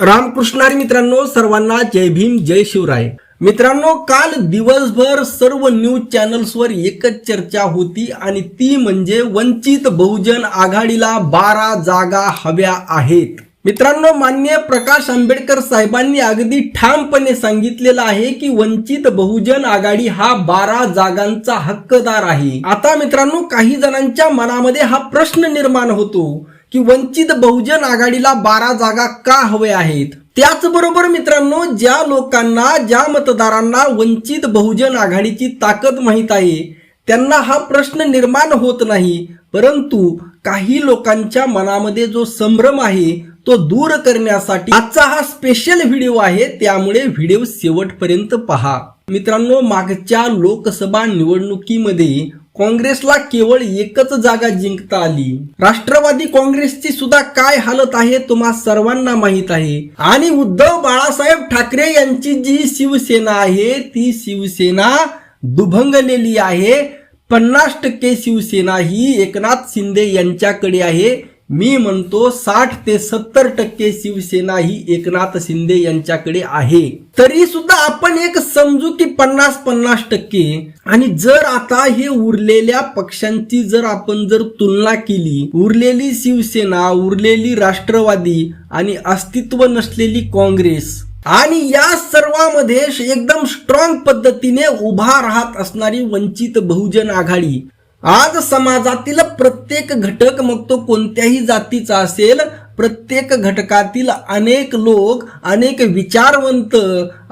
रामकृष्णारी मित्रांनो सर्वांना जय भीम जय शिवराय. मित्रांनो काल दिवसभर सर्व न्यूज चॅनल्सवर एकच चर्चा होती आणि ती म्हणजे वंचित बहुजन आघाडीला बारा जागा हव्या आहेत. मित्रांनो मान्य प्रकाश आंबेडकर साहेबांनी अगदी ठामपणे सांगितलेलं आहे की वंचित बहुजन आघाडी हा बारा जागांचा हक्कदार आहे. आता मित्रांनो काही जणांच्या मनामध्ये हा प्रश्न निर्माण होतो. की वंचित बहुजन आघाडीला बारा जागा का हव्या आहेत? त्याचबरोबर मित्रांनो ज्या लोकांना ज्या मतदारांना वंचित बहुजन आघाडीची ताकद माहीत आहे त्यांना हा प्रश्न निर्माण होत नाही. परंतु काही लोकांच्या मनामध्ये जो संभ्रम आहे तो दूर करण्यासाठी आजचा हा स्पेशल व्हिडिओ आहे. त्यामुळे व्हिडिओ शेवटपर्यंत पहा. मित्रांनो मागच्या लोकसभा निवडणुकीमध्ये काँग्रेसला केवळ एकच जागा जिंकता आली. राष्ट्रवादी काँग्रेसची सुद्धा काय हालत आहे तुम्हा सर्वांना माहीत आहे. आणि उद्धव बाळासाहेब ठाकरे यांची जी शिवसेना आहे ती शिवसेना दुभंगलेली आहे. पन्नास टक्के शिवसेना ही एकनाथ शिंदे यांच्याकडे आहे. मी म्हणतो साठ ते सत्तर टक्के शिवसेना ही एकनाथ शिंदे यांच्याकडे आहे. तरी सुद्धा आपण एक समजू की पन्नास पन्नास टक्के. आणि जर आता हे उरलेल्या पक्षांची जर आपण जर तुलना केली उरलेली शिवसेना उरलेली राष्ट्रवादी आणि अस्तित्व नसलेली काँग्रेस आणि या सर्वांमध्ये एकदम स्ट्रॉंग पद्धतीने उभा राहत असणारी वंचित बहुजन आघाडी आज समाजातील प्रत्येक घटक मग तो कोणत्याही जातीचा असेल प्रत्येक घटकातील अनेक लोक अनेक विचारवंत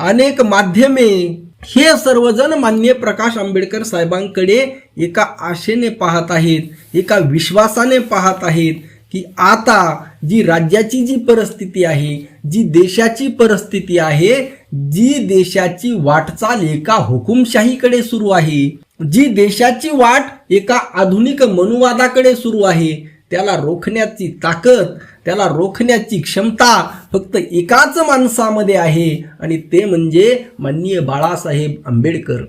अनेक माध्यमे हे सर्वजण मान्य प्रकाश आंबेडकर साहेबांकडे एका आशेने पाहत आहेत एका विश्वासाने पाहत आहेत की आता जी राज्याची जी परिस्थिती आहे जी देशाची परिस्थिती आहे जी देशाची वाटचाल एका हुकुमशाहीकडे सुरू आहे जी देशाची वाट एका आधुनिक मनुवादाकडे सुरू आहे त्याला रोखण्याची ताकद त्याला रोखण्याची क्षमता फक्त एकाच माणसामध्ये आहे आणि ते म्हणजे माननीय बाळासाहेब आंबेडकर.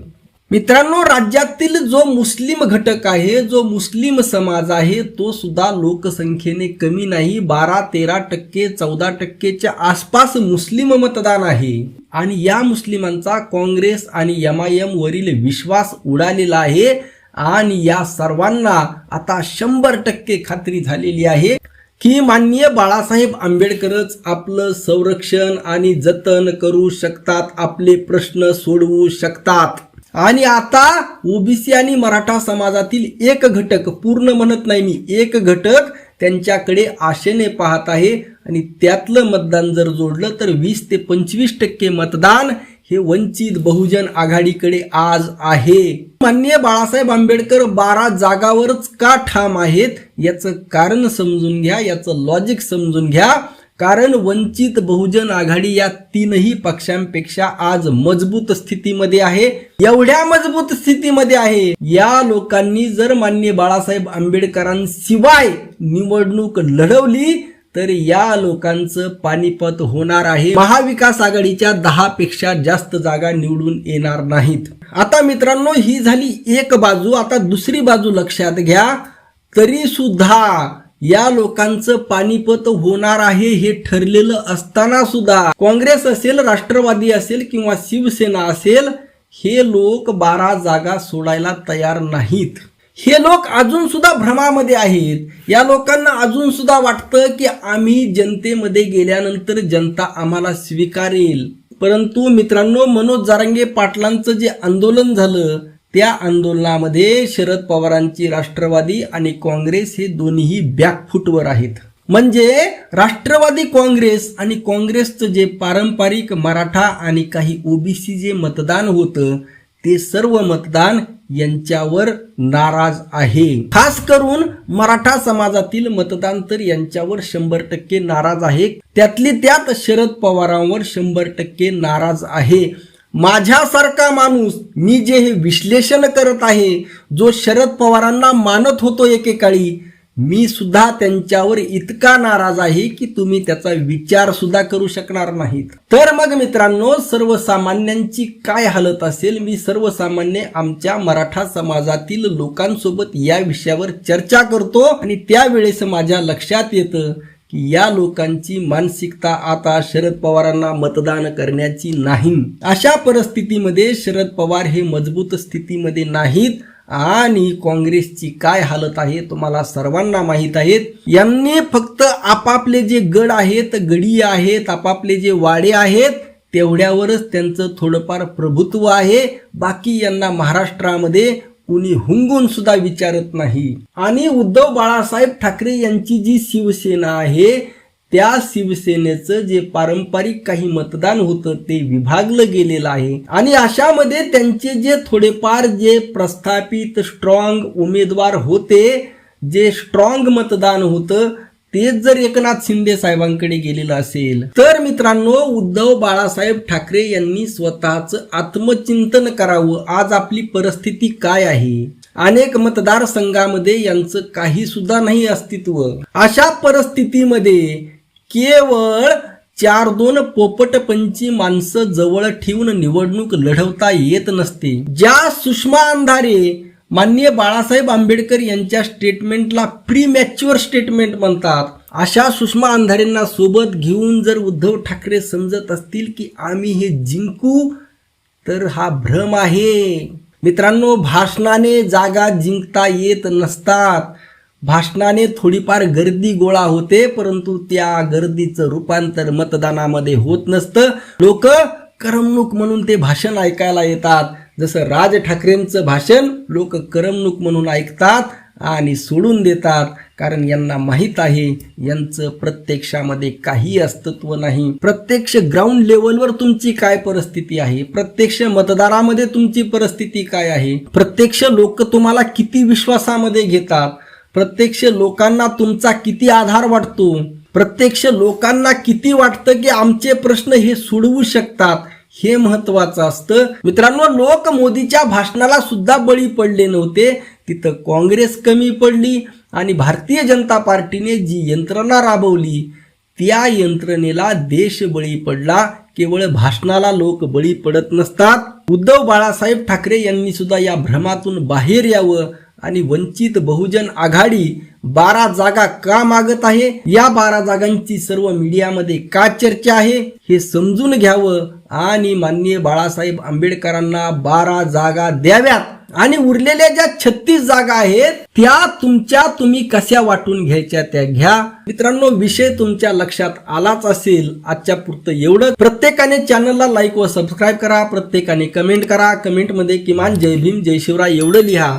मित्रांनो राज्यातील जो मुस्लिम घटक आहे जो मुस्लिम समाज आहे तो सुद्धा लोकसंख्येने कमी नाही. बारा तेरा टक्के चौदा टक्केच्या आसपास मुस्लिम मतदान आहे. आणि या मुस्लिमांचा काँग्रेस आणि एम आय एम वरील विश्वास उडालेला आहे. आणि या सर्वांना आता शंभर टक्के खात्री झालेली आहे की माननीय बाळासाहेब आंबेडकरच आपलं संरक्षण आणि जतन करू शकतात आपले प्रश्न सोडवू शकतात. आणि आता ओबीसी आणि मराठा समाजातील एक घटक पूर्ण म्हणत नाही मी एक घटक त्यांच्याकडे आशेने पाहत आहे आणि त्यातलं मतदान जर जोडलं तर वीस ते पंचवीस टक्के मतदान हे वंचित बहुजन आघाडीकडे आज आहे. मान्य बाळासाहेब आंबेडकर बारा जागावरच का ठाम आहेत याचं कारण समजून घ्या याचं लॉजिक समजून घ्या. कारण वंचित बहुजन आघाडी या तीनही पक्षांपेक्षा आज मजबूत स्थितीमध्ये आहे. एवढ्या मजबूत स्थितीमध्ये आहे. या लोकांनी जर मान्य बाळासाहेब आंबेडकरांशिवाय निवडणूक लढवली तर या लोकांचं पानिपत होणार आहे. महाविकास आघाडीच्या दहा पेक्षा जास्त जागा निवडून येणार नाहीत. आता मित्रांनो ही झाली एक बाजू. आता दुसरी बाजू लक्षात घ्या. तरी सुद्धा या लोकांचं पानिपत होणार आहे हे ठरलेलं असताना सुद्धा काँग्रेस असेल राष्ट्रवादी असेल किंवा शिवसेना असेल हे लोक बारा जागा सोडायला तयार नाहीत. हे लोक अजून सुद्धा भ्रमामध्ये आहेत. या लोकांना अजून सुद्धा वाटतं की आम्ही जनतेमध्ये गेल्यानंतर जनता आम्हाला स्वीकारेल. परंतु मित्रांनो मनोज जारंगे पाटलांचं जे आंदोलन झालं त्या आंदोलनामध्ये शरद पवारांची राष्ट्रवादी आणि काँग्रेस हे दोन्ही बॅकफुटवर आहेत. म्हणजे राष्ट्रवादी काँग्रेस आणि काँग्रेसचं जे पारंपरिक मराठा आणि काही ओबीसी जे मतदान होतं ते सर्व मतदान यांच्यावर नाराज आहे. खास करून मराठा समाजातील मतदान तर यांच्यावर शंभर टक्के नाराज आहे. त्यातली त्यात शरद पवारांवर शंभर टक्के नाराज आहे. माझ्यासारखा माणूस मी जे हे विश्लेषण करत आहे जो शरद पवारांना मानत होतो एकेकाळी मी सुद्धा त्यांच्यावर इतका नाराज आहे की तुम्ही त्याचा विचार सुद्धा करू शकणार नाहीत. तर मग मित्रांनो सर्वसामान्यांची काय हालत असेल? मी सर्वसामान्य आमच्या मराठा समाजातील लोकांसोबत या विषयावर चर्चा करतो आणि त्यावेळेस माझ्या लक्षात येतं की या लोकांची मानसिकता आता शरद पवारांना मतदान करण्याची नाही. अशा परिस्थितीमध्ये शरद पवार हे मजबूत स्थितीमध्ये नाहीत. आणि काँग्रेसची काय हालत आहे तुम्हाला सर्वांना माहीत आहेत यांनी फक्त आपापले जे गड आहेत गडी आहेत आपापले जे वाडे आहेत तेवढ्यावरच त्यांचं थोडंफार प्रभुत्व आहे. बाकी यांना महाराष्ट्रामध्ये कुणी हुंगून सुद्धा विचारत नाही. आणि उद्धव बाळासाहेब ठाकरे यांची जी शिवसेना आहे त्या शिवसेनेचं जे पारंपरिक काही मतदान होतं ते विभागलं गेलेलं आहे. आणि अशामध्ये त्यांचे जे थोडेफार जे प्रस्थापित स्ट्रॉंग उमेदवार होते जे स्ट्रॉंग मतदान होतं तेच जर एकनाथ शिंदे साहेबांकडे गेलेलं असेल तर मित्रांनो उद्धव बाळासाहेब ठाकरे यांनी स्वतःच आत्मचिंतन करावं. आज आपली परिस्थिती काय आहे? अनेक मतदारसंघामध्ये यांचं काही सुद्धा नाही अस्तित्व. अशा परिस्थितीमध्ये केवळ चार दोन पोपटपंची माणसं जवळ ठेवून निवडणूक लढवता येत नसते. ज्या सुषमा अंधारे माननीय बाळासाहेब आंबेडकर यांच्या स्टेटमेंटला प्री मॅच्युअर स्टेटमेंट म्हणतात. अशा सुषमा अंधारेंना सोबत घेऊन जर उद्धव ठाकरे समजत असतील की आम्ही हे जिंकू तर हा भ्रम आहे. मित्रांनो भाषणाने जागा जिंकता येत नसतात. भाषणाने थोडीफार गर्दी गोळा होते परंतु त्या गर्दीचं रूपांतर मतदानामध्ये होत नसतं. लोक करमणूक म्हणून ते भाषण ऐकायला येतात. जसं राज ठाकरेंचं भाषण लोक करमणूक म्हणून ऐकतात आणि सोडून देतात कारण यांना माहीत आहे यांचं प्रत्यक्षामध्ये काही अस्तित्व नाही. प्रत्यक्ष ग्राउंड लेवलवर तुमची काय परिस्थिती आहे? प्रत्यक्ष मतदारामध्ये तुमची परिस्थिती काय आहे? प्रत्यक्ष लोक तुम्हाला किती विश्वासामध्ये घेतात? प्रत्यक्ष लोकांना तुमचा किती आधार वाटतो? प्रत्यक्ष लोकांना किती वाटतं की आमचे प्रश्न हे सोडवू शकतात? हे महत्वाचं असतं. मित्रांनो लोक मोदीच्या भाषणाला सुद्धा बळी पडले नव्हते. तिथं काँग्रेस कमी पडली आणि भारतीय जनता पार्टीने जी यंत्रणा राबवली त्या यंत्रणेला देश बळी पडला. केवळ भाषणाला लोक बळी पडत नसतात. उद्धव बाळासाहेब ठाकरे यांनी सुद्धा या भ्रमातून बाहेर यावं आणि वंचित बहुजन आघाडी बारा जागा का मागत आहे? या बारा जागांची सर्व मीडियामध्ये का चर्चा आहे? हे समजून घ्यावं आणि माननीय बाळासाहेब आंबेडकरांना बारा जागा द्याव्यात. आणि उरलेल्या ज्या छत्तीस जागा आहेत त्या तुमच्या तुम्ही कशा वाटून घ्यायच्या त्या घ्या. मित्रांनो विषय तुमच्या लक्षात आलाच असेल आजच्या पुरतं एवढं प्रत्येकाने चॅनलला लाईक व सबस्क्राईब करा प्रत्येकाने कमेंट करा. कमेंटमध्ये किमान जय भीम जय शिवराय एवढं लिहा.